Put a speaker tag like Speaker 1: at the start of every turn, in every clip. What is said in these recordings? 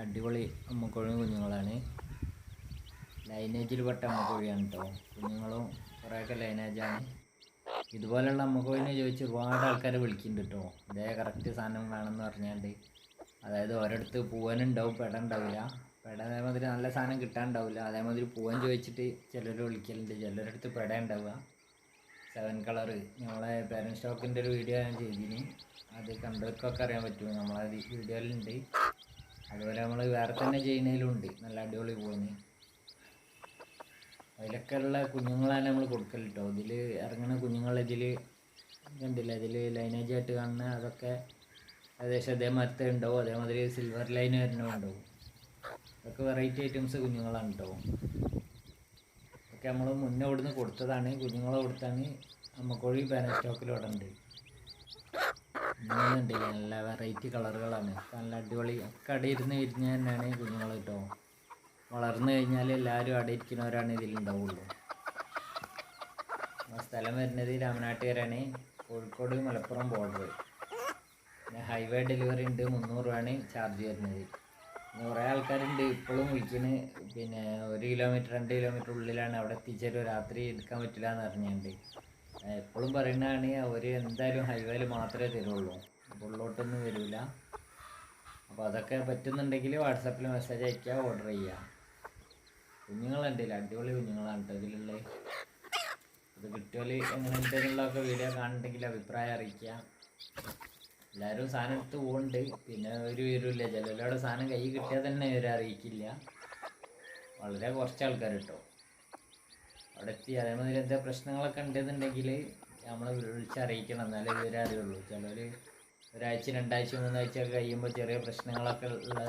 Speaker 1: അടിപൊളി അമ്മക്കോഴി കുഞ്ഞുങ്ങളാണ്. ലൈനേജിൽ പെട്ട അമ്മക്കോഴിയാണ് കേട്ടോ കുഞ്ഞുങ്ങളും കുറേയൊക്കെ ലൈനേജാണ് ഇതുപോലെയുള്ള അമ്മക്കോഴിനെ ചോദിച്ച് ഒരുപാട് ആൾക്കാർ വിളിക്കുന്നുണ്ട് കേട്ടോ ഇതേ കറക്റ്റ് സാധനം വേണമെന്ന് പറഞ്ഞാണ്ട്. അതായത് ഒരിടത്ത് പൂവനുണ്ടാവും പെട ഉണ്ടാവില്ല പെട അതേമാതിരി നല്ല സാധനം കിട്ടാണ്ടാവില്ല അതേമാതിരി പൂവൻ ചോദിച്ചിട്ട് ചിലർ വിളിക്കലുണ്ട്. ചിലരുടെ അടുത്ത് പെട ഉണ്ടാവുക സെവൻ കളറ് നമ്മളെ പേരൻസ് സ്റ്റോക്കിന്റെ ഒരു വീഡിയോ ഞാൻ ചെയ്തിന്. അത് കണ്ടവർക്കൊക്കെ അറിയാൻ പറ്റും നമ്മളെ വീഡിയോയിലുണ്ട്. അതുപോലെ നമ്മൾ വേറെ തന്നെ ചെയ്യുന്നതിലുണ്ട്. നല്ല അടിപൊളി പോകുന്നു അതിലൊക്കെ ഉള്ള കുഞ്ഞുങ്ങളാണ് നമ്മൾ കൊടുക്കൽ കേട്ടോ ഇതിൽ ഇറങ്ങുന്ന കുഞ്ഞുങ്ങൾ ഇതിൽ കണ്ടില്ല? ഇതിൽ ലൈനേജ് ആയിട്ട് കാണുന്ന അതൊക്കെ ഏകദേശം അതേമാതിരത്തെ ഉണ്ടാവും അതേമാതിരി സിൽവർ ലൈൻ വരുന്നതുണ്ടാവും അതൊക്കെ വെറൈറ്റി ഐറ്റംസ് കുഞ്ഞുങ്ങളാണ് കേട്ടോ ഒക്കെ നമ്മൾ മുന്നേ ഇവിടുന്ന് കൊടുത്തതാണ്. കുഞ്ഞുങ്ങളെ കൊടുത്താണ്. അമ്മക്കോഴി പാന സ്റ്റോക്കിൽ ഇവിടെ ഉണ്ട് ഇന്നുണ്ട് നല്ല വെറൈറ്റി കളറുകളാണ് നല്ല അടിപൊളി. ഒക്കെ അടയിരുന്ന് വിരിഞ്ഞ തന്നെയാണ് കുഞ്ഞുങ്ങൾ കേട്ടോ വളർന്നു കഴിഞ്ഞാൽ എല്ലാവരും അടയിരിക്കുന്നവരാണ് ഇതിലുണ്ടാവുള്ളൂ സ്ഥലം വരുന്നത് രാമനാട്ടുകാരാണ് കോഴിക്കോട് മലപ്പുറം ബോർഡർ പിന്നെ ഹൈവേ ഡെലിവറി ഉണ്ട്. മുന്നൂറ് രൂപയാണ് ചാർജ് വരുന്നത്. കുറേ ആൾക്കാരുണ്ട്. ഇപ്പോഴും വിളിക്കുന്നത് പിന്നെ ഒരു കിലോമീറ്റർ രണ്ട് കിലോമീറ്റർ ഉള്ളിലാണ് അവിടെ എത്തിച്ചേരും. രാത്രി എടുക്കാൻ പറ്റില്ല എന്ന് അറിഞ്ഞുകൊണ്ട് എപ്പോഴും പറയുന്നതാണ് അവർ എന്തായാലും ഹൈവേയിൽ മാത്രമേ തരുള്ളൂ. ഉള്ളോട്ടൊന്നും വരില്ല അപ്പോൾ അതൊക്കെ പറ്റുന്നുണ്ടെങ്കിൽ വാട്സപ്പിൽ മെസ്സേജ് അയക്കുക ഓർഡർ ചെയ്യുക കുഞ്ഞുങ്ങളുണ്ടല്ലോ അടിപൊളി കുഞ്ഞുങ്ങളാണ് കേട്ടോ അത് ഇത് കിട്ടിയാൽ എങ്ങനെ ഒക്കെ വീഡിയോ കാണുന്നുണ്ടെങ്കിൽ അഭിപ്രായം അറിയിക്കുക. എല്ലാവരും സാധനം എടുത്ത് പോകുന്നുണ്ട് പിന്നെ ഒരു വിവരമില്ല ചിലരുടെ സാധനം കൈ കിട്ടിയാൽ തന്നെ ഇവരെ അറിയിക്കില്ല. വളരെ കുറച്ച് ആൾക്കാർ കേട്ടോ അവിടെ എത്തി അതേമാതിരി എന്താ പ്രശ്നങ്ങളൊക്കെ ഉണ്ടെന്നുണ്ടെങ്കിൽ നമ്മൾ വിളിച്ചറിയിക്കണം എന്നാലേ ഇവരെ അറിയുള്ളൂ. ചിലർ ഒരാഴ്ച രണ്ടാഴ്ച മൂന്നാഴ്ച ഒക്കെ കഴിയുമ്പോൾ ചെറിയ പ്രശ്നങ്ങളൊക്കെ ഉള്ള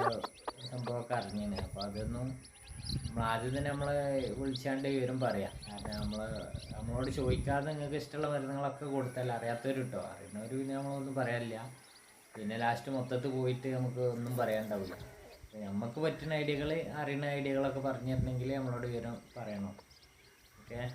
Speaker 1: സംഭവമൊക്കെ അറിഞ്ഞേനെ. അപ്പോൾ അതൊന്നും നമ്മൾ ആദ്യം തന്നെ നമ്മൾ വിളിച്ചാണ്ട് വിവരം പറയാം. കാരണം നമ്മൾ നമ്മളോട് ചോദിക്കാതെ നിങ്ങൾക്ക് ഇഷ്ടമുള്ള മരുന്നുകളൊക്കെ കൊടുത്താൽ അറിയാത്തവർ കിട്ടോ അറിയുന്നവർ പിന്നെ നമ്മളൊന്നും പറയാനില്ല പിന്നെ ലാസ്റ്റ് മൊത്തത്തിൽ പോയിട്ട് നമുക്ക് ഒന്നും പറയാനുണ്ടാവില്ല. നമുക്ക് പറ്റുന്ന ഐഡിയകൾ അറിയുന്ന ഐഡിയകളൊക്കെ പറഞ്ഞു നമ്മളോട് വിവരം പറയണം? 给。